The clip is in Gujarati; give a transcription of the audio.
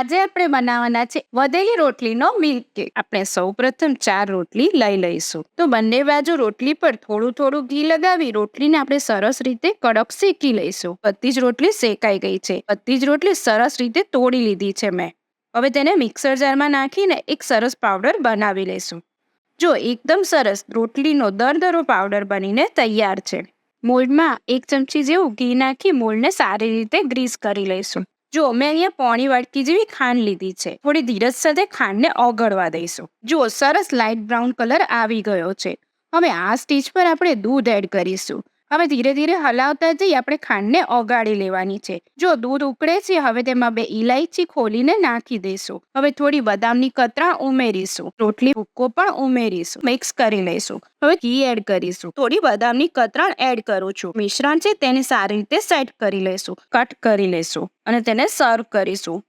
આજે આપણે બનાવવાના છે વધેલી રોટલીનો મિલ્ક કેક આપણે સૌપ્રથમ ચાર રોટલી લઈ લઈશું. તો બંને બાજુ રોટલી પર થોડું થોડું ઘી લગાવી રોટલીને આપણે સરસ રીતે કડક શેકી લઈશું. બધી જ રોટલી શેકાઈ ગઈ છે. બધી જ રોટલી સરસ રીતે તોડી લીધી છે મેં. હવે તેને મિક્સર જારમાં નાખીને એક સરસ પાવડર બનાવી લઈશું. જો એકદમ સરસ રોટલીનો દરદરો પાવડર બનીને તૈયાર છે. મોલ્ડમાં એક ચમચી જેવું ઘી નાખી મોલ્ડને સારી રીતે ગ્રીસ કરી લઈશું. જો, મેં અહીંયા પોણી વાટકી જેવી ખાંડ લીધી છે. થોડી ધીરજ સાથે ખાંડને ઓગળવા દઈશું. જો સરસ લાઇટ બ્રાઉન કલર આવી ગયો છે. હવે આ સ્ટેજ પર આપણે દૂધ એડ કરીશું. હવે ધીરે ધીરે હલાવતા જઈ આપણે ખાંડને ઓગાળી લેવાની છે. જો દૂધ ઉકળે છે, હવે તેમાં બે ઇલાયચી ખોલીને નાખી દઈશું. હવે થોડી બદામની કતરા ઉમેરીશું. રોટલી ભૂક્કો પણ ઉમેરીશું. મિક્સ કરી લઈશું. હવે ઘી એડ કરીશું. થોડી બદામની કતરણ એડ કરું છું. મિશ્રણ છે, તેને સારી રીતે સેટ કરી લઈશું. કટ કરી લઈશું અને તેને સર્વ કરીશું.